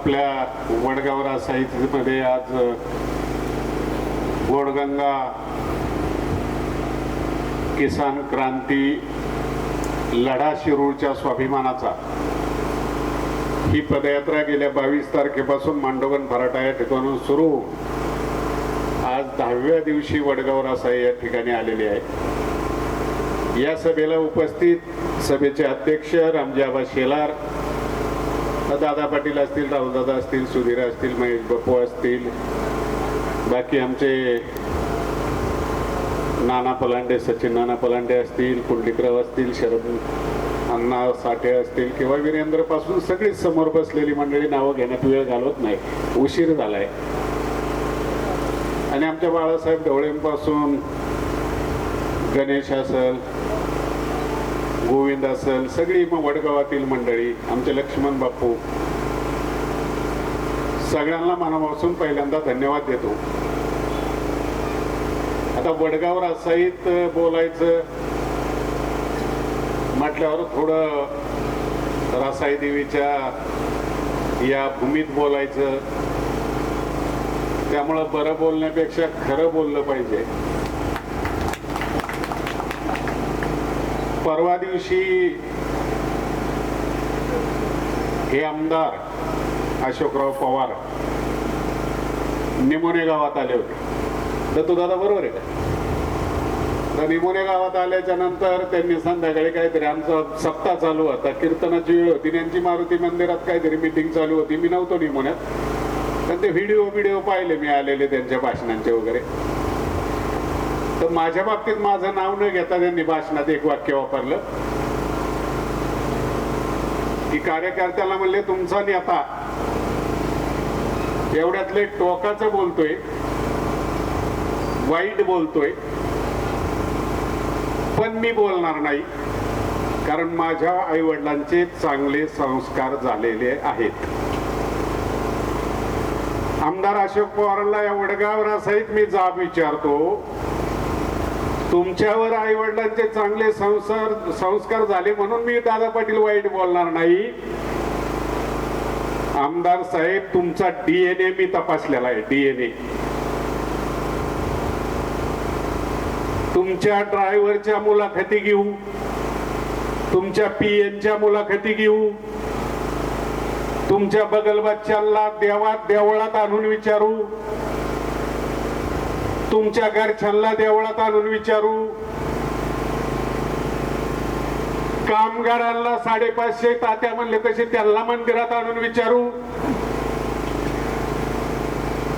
आपल्या वडगाव साहित्यमध्ये आज गोडगंगा किसान क्रांती लढा शिरूरच्या स्वाभिमानाचा. ही पदयात्रा गेल्या बावीस तारखेपासून मांडोगन फराटा या ठिकाणून सुरू आज दहाव्या दिवशी वडगाव रासाई या ठिकाणी आलेले आहे. या सभेला उपस्थित सभेचे अध्यक्ष रामजाबा शेलार दादा पाटील असतील राहुलदादा असतील सुधीर असतील महेश बापू असतील बाकी आमचे नाना पलांडे सचिन नाना पलांडे असतील कुंडलिकराव असतील शरद अण्णा साठे असतील किंवा वीरेंद्रपासून सगळीच समोर बसलेली मंडळी नावं घेण्यात वेळ घालवत नाही. उशीर झालाय. आणि आमच्या बाळासाहेब ढवळेंपासून गणेश असेल गोविंद असेल सगळी मग वडगावातील मंडळी आमचे लक्ष्मण बापू. सगळ्यांना मनापासून पहिल्यांदा धन्यवाद देतो. आता वडगाव रासाईत बोलायचं म्हटल्यावर थोडं रासाई देवीच्या या भूमीत बोलायचं. त्यामुळं बरं बोलण्यापेक्षा खरं बोललं पाहिजे. परवा दिवशी हे आमदार अशोकराव पवार निमोने गावात आले होते. तर तो दादा बरोबर आहे का? तर निमोने गावात आल्याच्यानंतर त्यांनी संध्याकाळी काहीतरी आमचा सप्ताह चालू होता. कीर्तनाची वेळ होती त्यांची मारुती मंदिरात काहीतरी मिटिंग चालू होती. मी नव्हतो निमोन्यात. तर ते व्हिडिओ व्हिडिओ पाहिले मी आलेले त्यांच्या भाषणांचे वगैरे. तर माझ्या बाबतीत माझं नाव न घेता त्यांनी भाषणात एक वाक्य वापरलं. की कार्यकर्त्याला म्हणले तुमचा नेता एवढ्यातले टोकाचं बोलतोय वाईट बोलतोय पण मी बोलणार नाही कारण माझ्या आई वडिलांचे चांगले संस्कार झालेले आहेत. आमदार अशोक पवारांना या वडगाव रासाईत मी जाब विचारतो तुमच्यावर आई वडिलांचे चांगले संसार संस्कार झाले म्हणून मी दादा पाटील वाईट बोलणार नाही. आमदार साहेब तुमचा डीएनए मी तपासलेला आहे डीएनए तुमच्या ड्रायव्हरच्या मुलाखती घेऊ. तुमच्या पीएनच्या मुलाखती घेऊ. तुमच्या बगल देवात देवळात आणून विचारू. तुमच्या घर छल्ला देवळात आणून विचारू. कामगारांना साडेपाचशे तात्या म्हणले तसे त्यांना मंदिरात आणून विचारू.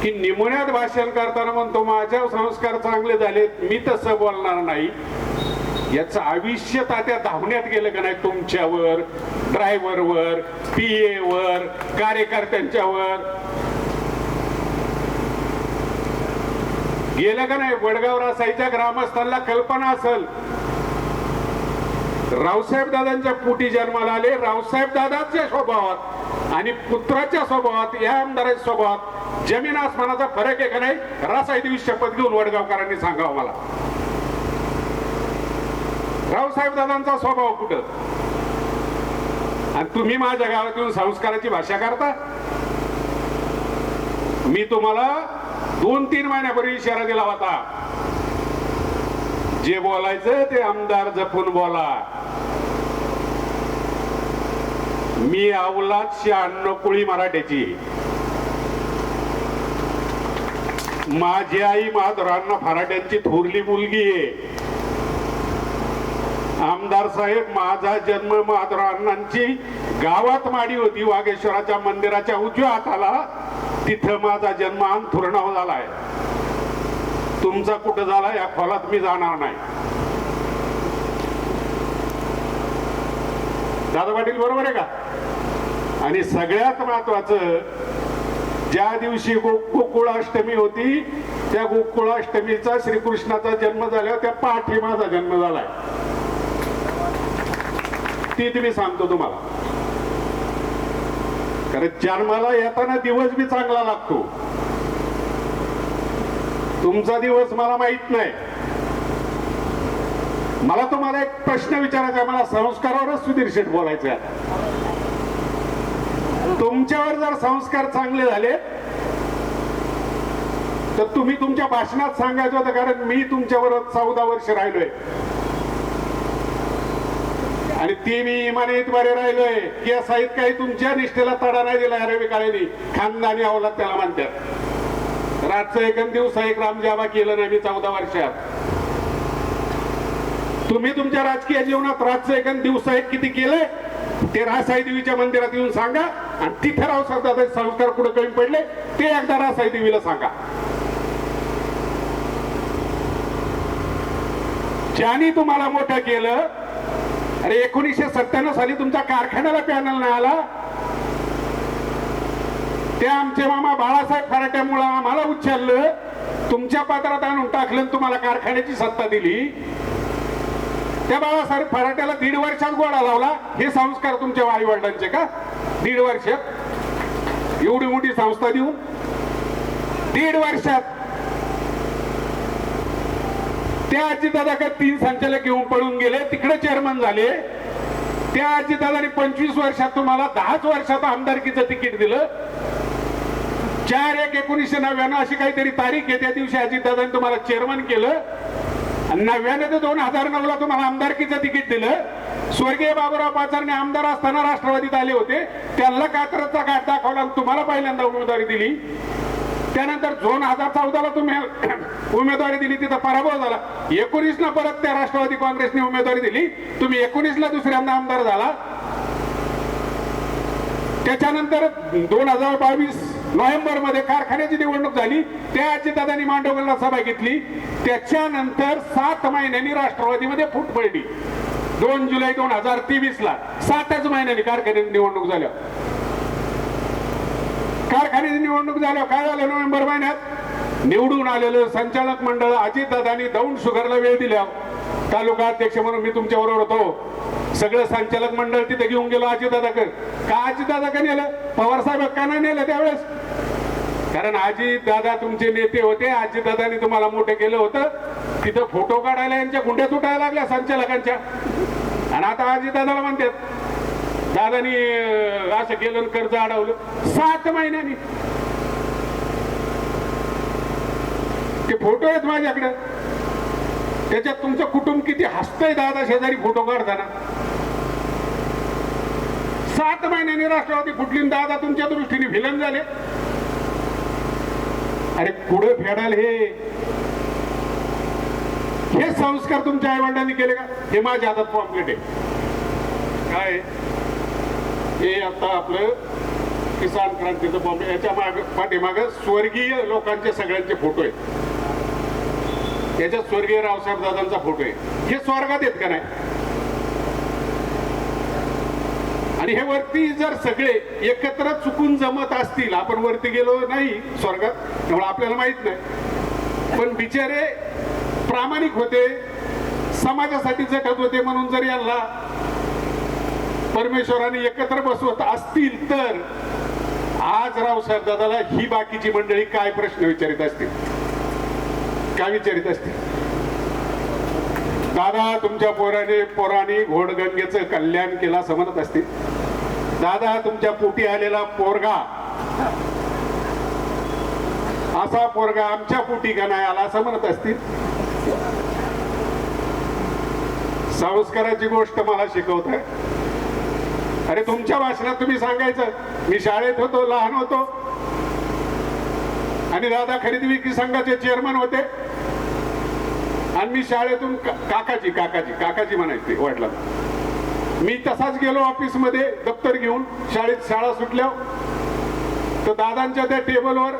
की निमुण्यात भाषण करताना म्हणतो माझ्या संस्कार चांगले झालेत मी तसं बोलणार नाही. याचं आयुष्य तात्या धावण्यात गेलं का नाही तुमच्यावर ड्रायव्हरवर पीए वर कार्यकर्त्यांच्यावर? गेलं का नाही? वडगाव रासाईच्या ग्रामस्थांना कल्पना असेल. रावसाहेब दादांच्या पोटी जन्माला आले. रावसाहेब दादांच्या स्वभावात आणि पुत्राच्या स्वभावात या आमदाराच्या स्वभावात जमीन आसमानाचा फरक आहे का नाही? रासाई देवी शपथ घेऊन वडगावकरांनी सांगावं मला. रावसाहेब दादांचा स्वभाव कुठं? आणि तुम्ही माझ्या गावात येऊन संस्काराची भाषा करता? मी तुम्हाला दोन तीन महिन्यापूर्वी इशारा दिला होता. जे बोलायचं ते आमदार जपून बोला. मी अवलाद शहाण्णव कुळी मराठ्याची माझी आई माधुरांना फराट्यांची थोरली मुलगी आहे. आमदार साहेब माझा जन्म माधुरांनांची गावात माडी होती. वागेश्वराच्या मंदिराच्या उजव्या हाताला तिथं माझा जन्म अंथुरणाव झालाय. तुमचा कुठं झाला या खोलात मी जाणार नाही. दादा पाटील बरोबर आहे का? आणि सगळ्यात महत्वाचं ज्या दिवशी गो गोकुळाष्टमी होती त्या गोकुळाष्टमीचा श्रीकृष्णाचा जन्म झाला त्या पाठी माझा जन्म झालाय. ती तुम्ही सांगतो तुम्हाला. कारण जन्माला येताना दिवस बी चांगला लागतो. तुमचा दिवस मला माहीत नाही. मला तुम्हाला एक प्रश्न विचारायचा आहे मला संस्कारावरच सुधीर शेठ बोलायचं आहे. तुमच्यावर जर संस्कार चांगले झाले तर तुम्ही तुमच्या भाषणात सांगायचं होतं कारण मी तुमच्यावर चौदा वर्ष राहिलोय. आणि ती मी इमानीत बरे राहिलोय. की साहित काही तुमच्या निष्ठेला तडा नाही दिला रवी काळेनी खानदानी अवलाद त्याला म्हणतात. रातचं एक दिवस एक रामजाबा केलं नाही मी चौदा वर्षात. तुम्ही तुमच्या राजकीय जीवनात रातचं एक दिवस एक किती केलंय? ते रासाई देवीच्या मंदिरात येऊन सांगा आणि तिथे राव सांगता संस्कार कुठे कमी पडले ते एकदा रासाई देवीला सांगा. ज्यांनी तुम्हाला मोठं केलं अरे एकोणीसशे सत्त्याण्णव साली तुमच्या कारखान्याला पॅनल नाही आला? ते आमचे मामा बाळासाहेब फराट्यामुळं आम्हाला उच्चारलं तुमच्या पात्रात आणून टाकलं तुम्हाला कारखान्याची सत्ता दिली. त्या बाळासाहेब फराट्याला दीड वर्षात गोडा लावला. हे संस्कार तुमच्या आई वडिलांचे का? दीड वर्षात एवढी मोठी संस्था देऊन दीड वर्षात त्या आजीदादा का तीन संचालक घेऊन पळून गेले तिकडे चेअरमन झाले. त्या आजीदादाने पंचवीस वर्षात तुम्हाला दहाच वर्षात आमदारकीचं तिकीट दिलं. चार एक एकोणीसशे नव्याण्णव अशी काहीतरी तारीख आहे त्या दिवशी अजितदादांनी तुम्हाला चेअरमन केलं. आणि नव्याण्णव ते दोन हजार नऊ ला तुम्हाला आमदारकीचं तिकीट दिलं. स्वर्गीय बाबूराव पाचारने आमदार असताना राष्ट्रवादीत आले होते. त्यांना कात्रचा गाठ दाखवला तुम्हाला पहिल्यांदा उमेदवारी दिली. त्यानंतर दोन हजार चौदाला तुम्ही उमेदवारी दिली तिथं पराभव झाला. एकोणीस ला परत त्या राष्ट्रवादी काँग्रेसने उमेदवारी दिली. तुम्ही एकोणीस ला दुसऱ्यांदा आमदार झाला. त्याच्यानंतर दोन हजार बावीस नोव्हेंबरमध्ये कारखान्याची निवडणूक झाली. त्या अजितदादांनी मांडवगडला सभा घेतली. त्याच्यानंतर सात महिन्यांनी राष्ट्रवादीमध्ये फूट पडली. दोन जुलै दोन हजार तेवीस ला सातच महिन्यांनी कारखान्याची निवडणूक झाल्या कारखान्याची निवडणूक झाल्या काय झालं नोव्हेंबर महिन्यात? निवडून आलेलं संचालक मंडळ अजितदादांनी दौंड शुगरला वेळ दिल्या तालुका अध्यक्ष म्हणून मी तुमच्या बरोबर होतो. सगळं संचालक मंडळ तिथे घेऊन गेलो अजितदादाकर का अजितदादाकडे नेलं? पवार साहेब का नाही नेलं त्यावेळेस. कारण अजित दादा तुमचे नेते होते. आजी दादानी तुम्हाला मोठं केलं होतं. तिथं फोटो काढायला यांच्या गुंड्या तुटायला लागल्या संचालकांच्या. आणि आता आजी दादाला म्हणतात दादानी असं केलं कर्ज अडवलं. सात महिन्यांनी. ते फोटो आहेत माझ्याकडे. त्याच्यात तुमचं कुटुंब किती हसतंय दादा शेजारी फोटो काढताना. सात महिन्याने राष्ट्रवादी फुटली दादा तुमच्या दृष्टीने विलन झाले. अरे पुढे फेडाल हे. हे संस्कार तुमच्या आई वडिलांनी केले का? हे माझ्या हातात पॉम्पलेट आहे. काय? हे आता आपलं किसान क्रांतीचं बॉम्बे याच्या माग पाठीमाग स्वर्गीय लोकांचे सगळ्यांचे फोटो आहेत. त्याच्यात स्वर्गीय रावसाहेब दादांचा फोटो आहे. हे स्वर्गात आहेत का नाही? आणि हे वरती जर सगळे एकत्र चुकून जमत असतील आपण वरती गेलो नाही स्वर्गात त्यामुळे आपल्याला माहीत नाही. पण बिचारे प्रामाणिक होते समाजासाठी झटत होते म्हणून जर यांना परमेश्वराने एकत्र बसवत असतील तर आज रावसाहेब दादाला ही बाकीची मंडळी काय प्रश्न विचारित असतील? काय विचारित असतील दादा तुमच्या पोराने पोराने घोडगंगेचं कल्याण केला समजत असतील दादा तुमच्या पोटी आलेला पोरगा. असा पोरगा आमच्या पोटी का नाही आला असं म्हणत असतील संस्काराची गोष्ट मला शिकवत आहे. अरे तुमच्या भाषणात तुम्ही सांगायचं. मी शाळेत होतो लहान होतो. आणि दादा खरेदी विक्री संघाचे चेअरमन होते. आणि मी शाळेतून काकाजी काकाजी काकाजी म्हणायचे वाटला मी तसाच गेलो ऑफिसमध्ये दप्तर घेऊन शाळेत शाळा सुटल्या तर दादांच्या त्या टेबलवर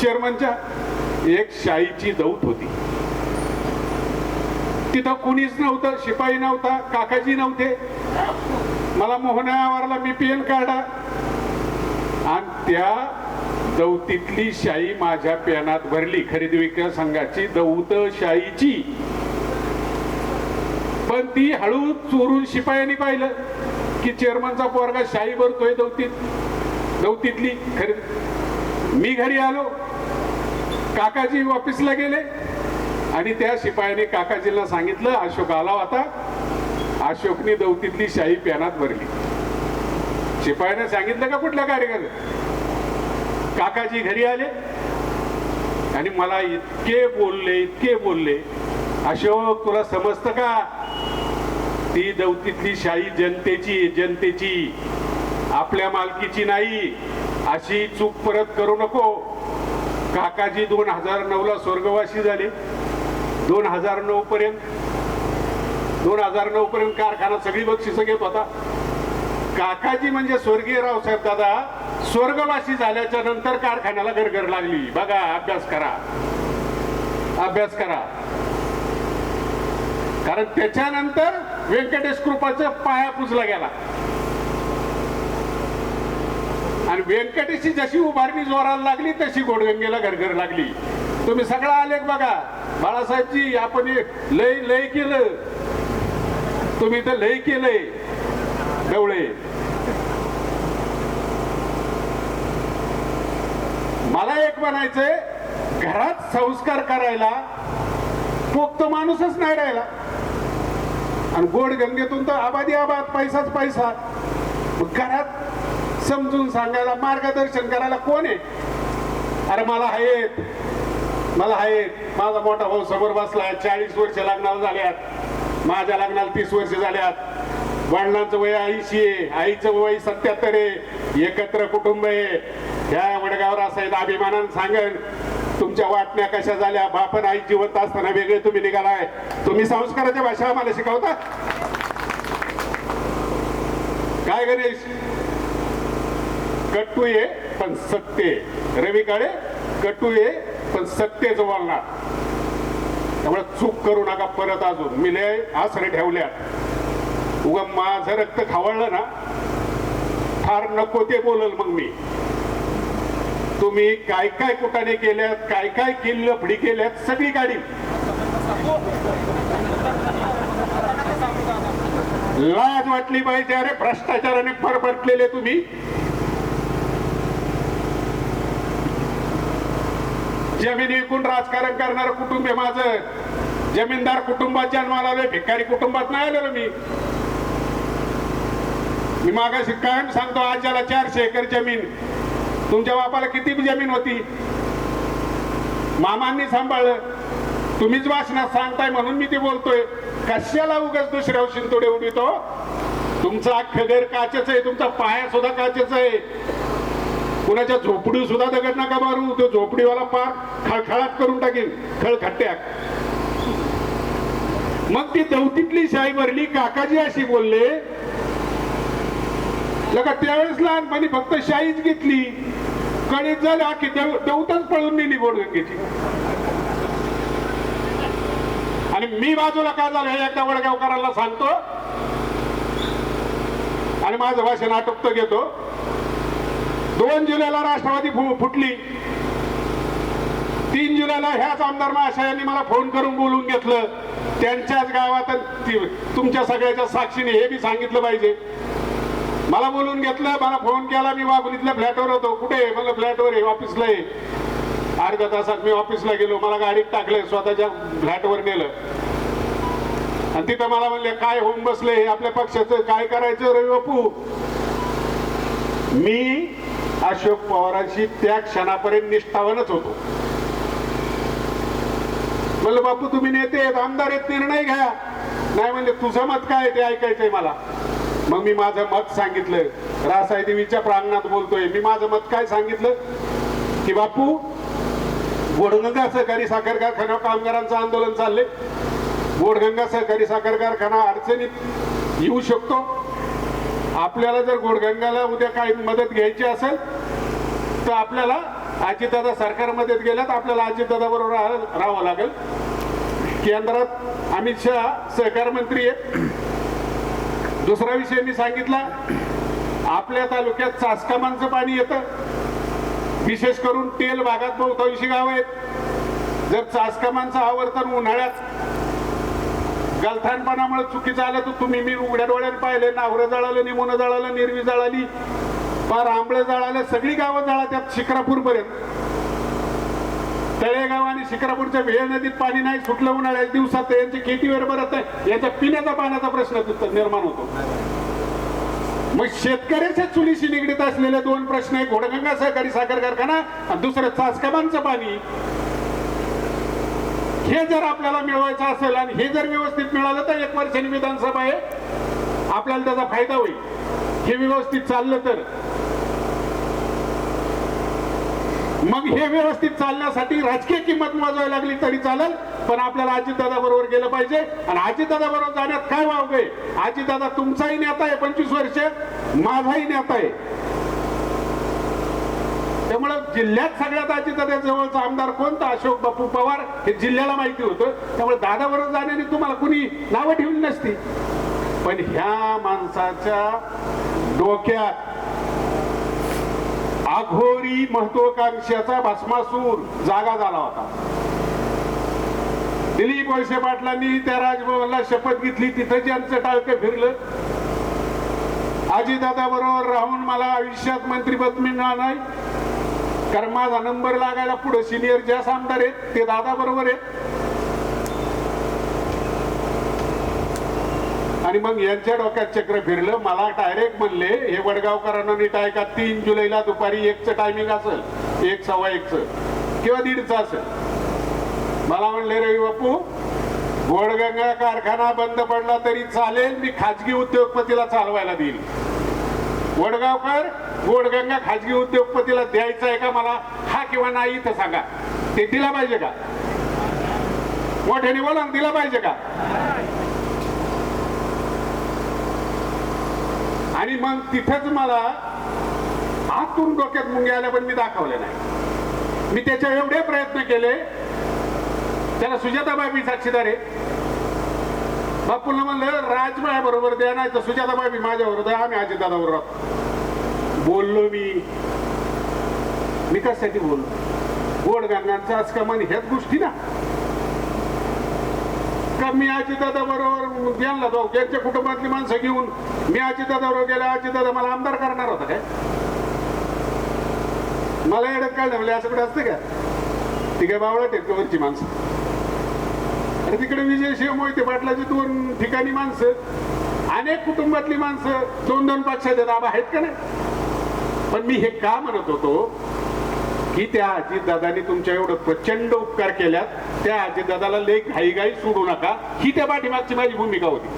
चेअरमनच्या एक शाईची दौत होती. तिथं कुणीच नव्हतं शिपाई नव्हता काकाजी नव्हते. मला मोहनावरला मी पेन काढा आणि त्या दौतीतली शाई माझ्या पेनात भरली. खरेदी विक्री संघाची दौत शाईची. पण ती हळू चोरून शिपायांनी पाहिलं की चेअरमनचा पोरगा शाही भरतोय दौतीत. दौतीतली खरेदी. मी घरी आलो. काकाजी ऑफिसला गेले. आणि त्या शिपायाने काकाजीला सांगितलं अशोक आला होता. अशोकने दौतीतली शाही पेनात भरली. शिपायाने सांगितलं का कुठल्या कार्यक्रम काकाजी घरी आले आणि मला इतके बोलले इतके बोलले. अशोक तुला समजतं का? ती दौतीतली शाही जनतेची जनतेची. आपल्या मालकीची नाही. अशी चूक परत करू नको. काकाजी दोन हजार नऊला स्वर्गवासी झाले. दोन हजार नऊ पर्यंत दोन हजार नऊ पर्यंत कारखाना सगळी बक्षिसं घेत होता. काकाजी म्हणजे स्वर्गीय रावसाहेब दादा स्वर्गवासी झाल्याच्यानंतर कारखान्याला गरगर लागली. बघा अभ्यास करा. अभ्यास करा. कारण त्याच्यानंतर व्यंकटेश कृपाचा पाया पुजला गेला. आणि व्यंकटेशची जशी उभारणी जोराला लागली तशी गोडगंगेला घरघर लागली. तुम्ही सगळा आलेख बघा. बाळासाहेबजी आपण लय लय केलं. तुम्ही तर लय केलंय. डवळे मला एक म्हणायचंय घरात संस्कार करायला पोक्त माणूसच नाही राहिला. आणि गोड गंगेतून तर आबादी आबाद पैसाच पैसा. मग घरात समजून सांगायला मार्गदर्शन करायला कोण आहे? अरे मला आहेत मला आहेत. माझा मोठा भाऊ समोर बसला चाळीस वर्ष लग्नाला झाल्यात. माझ्या लग्नाला तीस वर्ष झाल्यात. वडिलांचं वय ऐंशी आहे आईचं वय सत्याहत्तर आहे. एकत्र कुटुंब आहे. या वडगावर असायचं अभिमानानं सांगेन तुमच्या वाटण्या कशा झाल्या बापन आई जिवंत असताना वेगळे तुम्ही निघालाय. तुम्ही संस्काराच्या भाषा आम्हाला शिकवता? काय गणेश? कट्टू ये पण सत्य रवी काळे कट्टू ये पण सत्तेच बोलणार त्यामुळे चूक करू नका परत अजून. मी लय आसरे ठेवल्या उगा माझं रक्त खावळलं ना फार नको ते बोलल मग मी. तुम्ही काय काय कुटाने केल्यात काय काय किल्ल फडी केल्यात सगळी गाडी. लाज वाटली पाहिजे अरे भ्रष्टाचाराने परबटलेले तुम्ही. जमीन विकून राजकारण करणार कुटुंब आहे माझं. जमीनदार कुटुंबात जन्माला आलोय भिकारी कुटुंबात नाही आलेलो मी. मी मागाशी कायम सांगतो आज्याला चारशे एकर जमीन तुमच्या बापाला किती जमीन होती? मामांनी सांभाळलं. तुम्हीच वाचनात सांगताय म्हणून मी ते बोलतोय. कशाला उगाच दुसऱ्या शिंतोडे उडवितो? तुमचं अख्खं घर काचेच आहे तुमचा पाया सुद्धा काचेच आहे. कुणाच्या झोपडी सुद्धा दगड नका मारू तो झोपडीवाला पार खळखळाट करून टाकेल खळखट्ट्याक मग ती दौतीतली शाही भरली काकाजी अशी बोलले लगा त्यावेळेस लहानपणी फक्त शाईच घेतली. कळीत झाली आखी देव- देवतच पळून नेली गोडगंगेची आणि मी बाजूला काय झालं हे एकदा वडगावकरांना सांगतो. आणि माझं भाषण आटोपत घेतो. दोन जुलैला राष्ट्रवादी फु- फुटली. तीन जुलैला ह्याच आमदार महाशयांनी मला फोन करून बोलून घेतलं. त्यांच्याच गावात तुमच्या सगळ्याच्या साक्षीने हे बी सांगितलं पाहिजे. मला बोलून घेतलं मला फोन केला मी वाघुलीतल्या फ्लॅटवर होतो. कुठे? मला फ्लॅटवर आहे ऑफिसला आहे. अर्ध्या तासात मी ऑफिसला गेलो मला गाडीत टाकलं स्वतःच्या फ्लॅटवर नेलं. आणि तिथं मला म्हणले काय होऊन बसले आपल्या पक्षाचं काय करायचं रवी बापू? मी अशोक पवारांशी त्या क्षणापर्यंत निष्ठावनच होतो. म्हणलं बापू तुम्ही नेते आहेत आमदार आहेत निर्णय घ्या. नाही म्हणले तुझं मत काय ते ऐकायचंय मला. मग मी माझं मत सांगितलं. रासाई देवीच्या प्रांगणात बोलतोय. मी माझं मत काय सांगितलं? की बापू गोडगंगा सहकारी साखर कारखाना कामगारांचं आंदोलन चाललंय. गोडगंगा सहकारी साखर कारखाना अडचणीत येऊ शकतो. आपल्याला जर गोडगंगाला उद्या काही मदत घ्यायची असेल तर आपल्याला अजितदादा सरकारमध्ये गेल्यात आपल्याला अजितदादा बरोबर राहावं लागेल. केंद्रात अमित शहा सहकार मंत्री आहेत. दुसरा विषय मी सांगितला आपल्या तालुक्यात चासकामांचं पाणी येतं. विशेष करून तेल भागात बहुतांशी गाव आहेत. जर चासकामांचं आवर्तन उन्हाळ्यात गलथानपणामुळे चुकीचं आलं तर तुम्ही मी उघड्या डोळ्याने पाहिले नावरं जळालं निमोनं जळालं निर्वी जळाली फार आंबळं जळाले सगळी गावं जळा त्यात शिक्रापूरपर्यंत तळेगाव आणि शिखरापूरच्या वेळ नदीत पाणी नाही सुटलं उन्हाळ्यात दिवसात यांची खेती बरोबर आहे. याच्या पिण्याचा पाण्याचा प्रश्न निर्माण होतो. मग शेतकऱ्याच्या चुलीशी निगडीत असलेले दोन प्रश्न आहे घोडगंगा सहकारी साखर कारखाना आणि दुसरं चासकामांचं पाणी. हे जर आपल्याला मिळवायचं असेल आणि हे जर व्यवस्थित मिळालं तर एक वर्षाने विधानसभा आहे. आपल्याला त्याचा फायदा होईल. हे व्यवस्थित चाललं तर. मग हे व्यवस्थित चालण्यासाठी राजकीय किंमत मोजावी लागली तरी चालेल पण आपल्याला अजितदादा बरोबर गेलं पाहिजे. आणि अजितदादा बरोबर जाण्यात काय वाव आहे? अजितदादा तुमचाही नेता आहे पंचवीस वर्ष. माझाही नेता आहे. त्यामुळे जिल्ह्यात सगळ्यात अजितदादा जवळचा आमदार कोणता? अशोक बापू पवार हे जिल्ह्याला माहिती होतं. त्यामुळे दादा बरोबर जाण्याने तुम्हाला कुणी नावं ठेवली नसती. पण ह्या माणसाच्या डोक्यात अघोरी महत्वाकांक्षाचा भस्मासूर जागा झाला होता. दिलीप वळसे पाटलांनी त्या राजभवनला शपथ घेतली तिथं ज्यांचं टाळकं फिरलं. आजीदादा बरोबर राहून मला आयुष्यात मंत्रीपद मिळणार नाही. कारण माझा नंबर लागायला पुढे सिनियर ज्या आमदार आहेत ते दादा बरोबर आहेत. आणि मग यांच्या डोक्यात चक्र फिरलं. मला डायरेक्ट म्हणले हे वडगावकरांना नीट ऐका तीन जुलैला दुपारी एकचं टायमिंग असेल. एक सव्वा एकचं. किंवा दीडचं असेल. मला म्हणले रवी बापू गोडगंगा कारखाना बंद पडला तरी चालेल मी खाजगी उद्योगपतीला चालवायला देईल. वडगावकर गोडगंगा खाजगी उद्योगपतीला द्यायचं आहे का मला? हा किंवा नाही इथं सांगा. ते दिला पाहिजे का? मोठ्याने बोला दिला पाहिजे का? आणि मग तिथंच मला आतून डोक्यात मुंग्या आल्या पण मी दाखवले नाही. मी त्याच्या एवढे प्रयत्न केले. त्याला सुजाताबाई मी साक्षीदार आहे बापूला म्हणलं राजबाया बरोबर द्या नाही तर सुजाताबाई बी माझ्याबरोबर द्या आम्ही अजितदादा बरोबर बोललो मी. मी कशासाठी बोललो? गोड गांगांचा आज मन ह्याच गोष्टी ना. का मी अजितदादा बरोबर गेला जाऊ त्यांच्या कुटुंबातली माणसं घेऊन मी अजितदादा बरोबर गेल्या अजितदादा मला आमदार करणार होता काय? मला एडत काय म्हणजे असं कुठे असतं का? ती काय बावळा वरची माणसं? अरे तिकडे विजय शिव मोहिते पाटलाची दोन ठिकाणी माणसं अनेक कुटुंबातली माणसं दोन दोन पक्षाचे दाबा आहेत का नाही? पण मी हे का म्हणत होतो? ही त्या अजितदादांनी तुमच्या एवढं प्रचंड उपकार केल्यात. त्या अजितदादाला लेख घाईघाई सोडू नका. ही त्या पाठीमागची माझी भूमिका होती.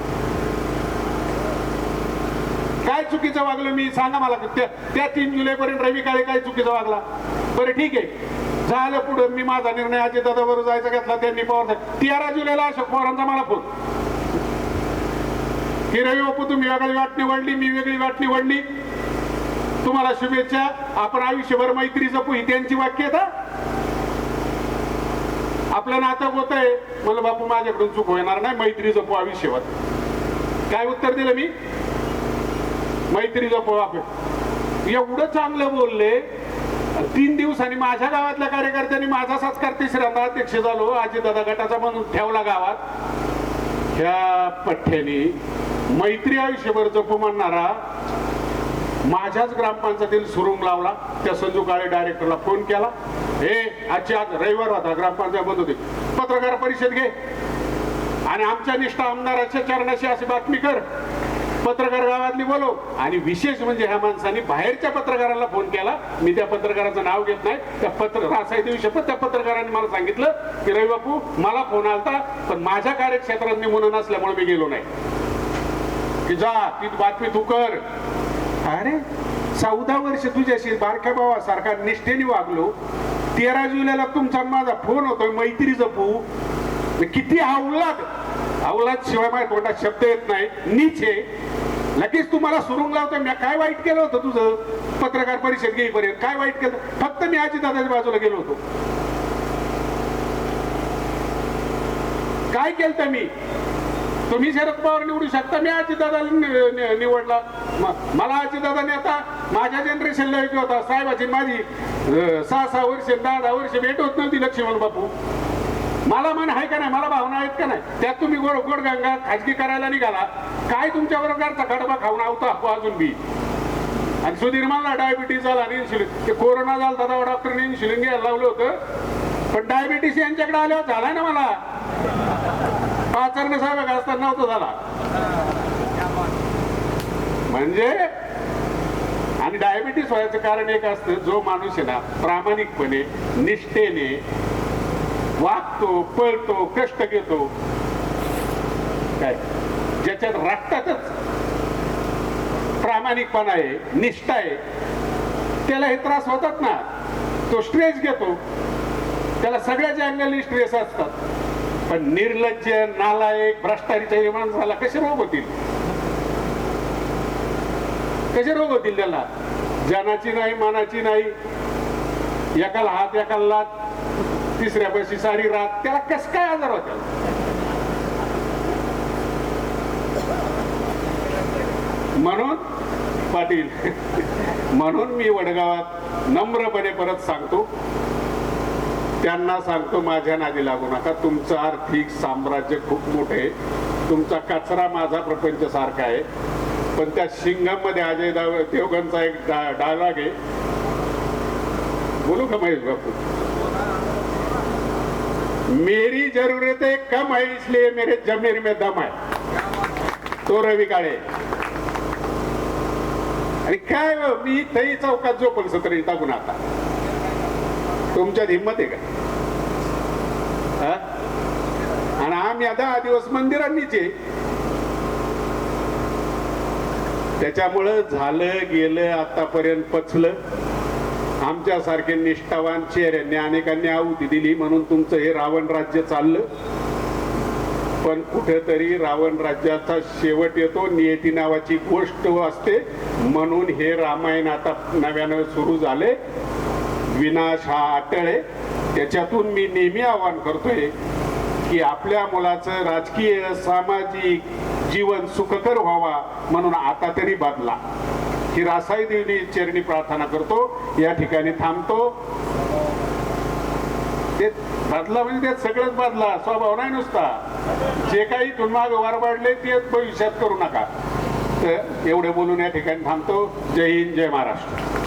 काय चुकीचं वागलं मी? सांगा मला. त्या त्या तीन जुलै पर्यंत रवी काळे काय चुकीचं वागला? बरं ठीक आहे. झालं पुढं. मी माझा निर्णय अजितदादा जायचा घेतला. त्यांनी पवार तेरा जुलैला अशोक पवारांचा मला फोन. की रवी बापू तुम्ही वेगळी वाट निवडली मी वेगळी वाट निवडली तुम्हाला शुभेच्छा. आपण आयुष्यभर मैत्री जपू. ही त्यांची वाक्य आपलं नातं होत आहे मला बापू माझ्याकडून चूक होणार नाही. मैत्री जपू आयुष्यभर. काय उत्तर दिलं मी? मैत्री जपू आपण. एवढं चांगलं बोलले. तीन दिवसांनी माझ्या गावातल्या कार्यकर्त्यांनी माझा सत्कार तिसऱ्यांदा अध्यक्ष झालो. दादा गटाचा म्हणून ठेवला गावात. ह्या पठ्ठ्याने मैत्री आयुष्यभर जपू म्हणणारा माझ्याच ग्रामपंचायतीला सुरुंग लावला. त्या संजू काळे डायरेक्टरला फोन केला. हे आजची आज रविवार होता ग्रामपंचायत बंद होती. पत्रकार परिषद घे. आणि आमच्या निष्ठा आमदाराच्या चरणाशी अशी बातमी कर. पत्रकार गावातली बोलो आणि विशेष म्हणजे ह्या माणसाने बाहेरच्या पत्रकाराला फोन केला. मी त्या पत्रकाराचं नाव घेत नाही. त्या पत्र रासायनिक पण त्या पत्रकाराने मला सांगितलं की रवी बापू मला फोन आलता पण माझ्या कार्यक्षेत्रात निमून नसल्यामुळे मी गेलो नाही. की जा ती बातमी तू कर. अरे चौदा वर्ष तुझ्याशी बारख्या भावासारखा निष्ठेने वागलो. तेरा जुलैला तुमचा माझा फोन होतोय मैत्री जपू किती अवलाद अवलाद शिवाय माझ्या तोंडात शब्द येत नाही. नीच आहे. लगेच तुम्हाला सुरुंग लावतो मी काय वाईट केलं होतं तुझं? पत्रकार परिषद घेईपर्यंत काय वाईट केलं? फक्त मी आजी दादाच्या बाजूला गेलो होतो. काय केलं मी? तुम्ही शरद पवार निवडू शकता. मी अजितदादा निवडला. मला अजितदादाने आता माझ्या जनरेशनला एक होता. साहेबाची माझी सहा सहा वर्ष दहा दहा वर्ष भेट होत नव्हती लक्ष्मण बापू. मला मन आहे का नाही? मला भावना आहेत का नाही? त्यात तुम्ही गोड गोड गंगा खाजगी करायला निघाला. काय तुमच्या बरोबरचा खडबा खाऊन आवता अजून बी? आणि सुधीर मला डायबिटीज झाला आणि इन्सुलिन ते कोरोना झाला दादा डॉक्टरने इन्सुलिन घ्यायला लावलं होतं. पण डायबिटीस यांच्याकडे आल्यावर झालाय ना मला. पाचरणे साहेब असताना होतो झाला. म्हणजे? आणि डायबिटीस व्हायचं कारण एक असतं जो माणूस आहे ना प्रामाणिकपणे निष्ठेने वागतो पळतो कष्ट घेतो. काय? ज्याच्यात रक्तातच प्रामाणिकपणा आहे निष्ठा आहे त्याला हे त्रास होतात ना. तो स्ट्रेस घेतो. त्याला सगळ्याच्या अंगाने स्ट्रेस असतात. पण निर्लज्ज नालायक भ्रष्टाचारी माणसाला कसे रोग होतील? कसे रोग होतील त्याला? जनाची नाही मानाची नाही. एकाला हात एकाला लात. तिसऱ्या पैशी सारी रात. त्याला कस काय आजार होत्या म्हणून पाटील म्हणून मी वडगावात नम्रपणे परत सांगतो त्यांना सांगतो माझ्या नादी लागू नका. तुमचं आर्थिक साम्राज्य खूप मोठे आहे. तुमचा कचरा माझा प्रपंच सारखा आहे. पण त्या शिंगामध्ये अजय दाव- देवगणचा एक डा- डायलॉग आहे. बोलू का महेश बापू? मेरी जरूरत है कम है इसलिए मेरे जमीर में दम है. तो रवी काळे. आणि काय हो, मी तई चौकात जो पण सतरी टाकून आता तुमच्यात हिंमत आहे का? आणि आम्ही आता दहा दिवस मंदिरांनीच आहे. त्याच्यामुळं झालं गेलं आतापर्यंत पचलं. आमच्यासारखे निष्ठावान चेहऱ्यांनी अनेकांनी आहुती दिली म्हणून तुमचं हे रावण राज्य चाललं. पण कुठेतरी रावण राज्याचा शेवट येतो. नियती नावाची गोष्ट असते. म्हणून हे रामायण आता नव्यानं सुरू झाले विनाश हा अटळ आहे त्याच्यातून मी नेहमी आवाहन करतोय की आपल्या मुलाचं राजकीय सामाजिक जीवन सुखकर व्हावा म्हणून आता तरी बदला. ही रासाई देवी चरणी प्रार्थना करतो. या ठिकाणी थांबतो. ते बदला म्हणजे ते सगळंच बदला. स्वभाव नाही नुसता. जे काही इथून माग वाढले ते भविष्यात करू नका. तर एवढे बोलून या ठिकाणी थांबतो. जय हिंद जय महाराष्ट्र.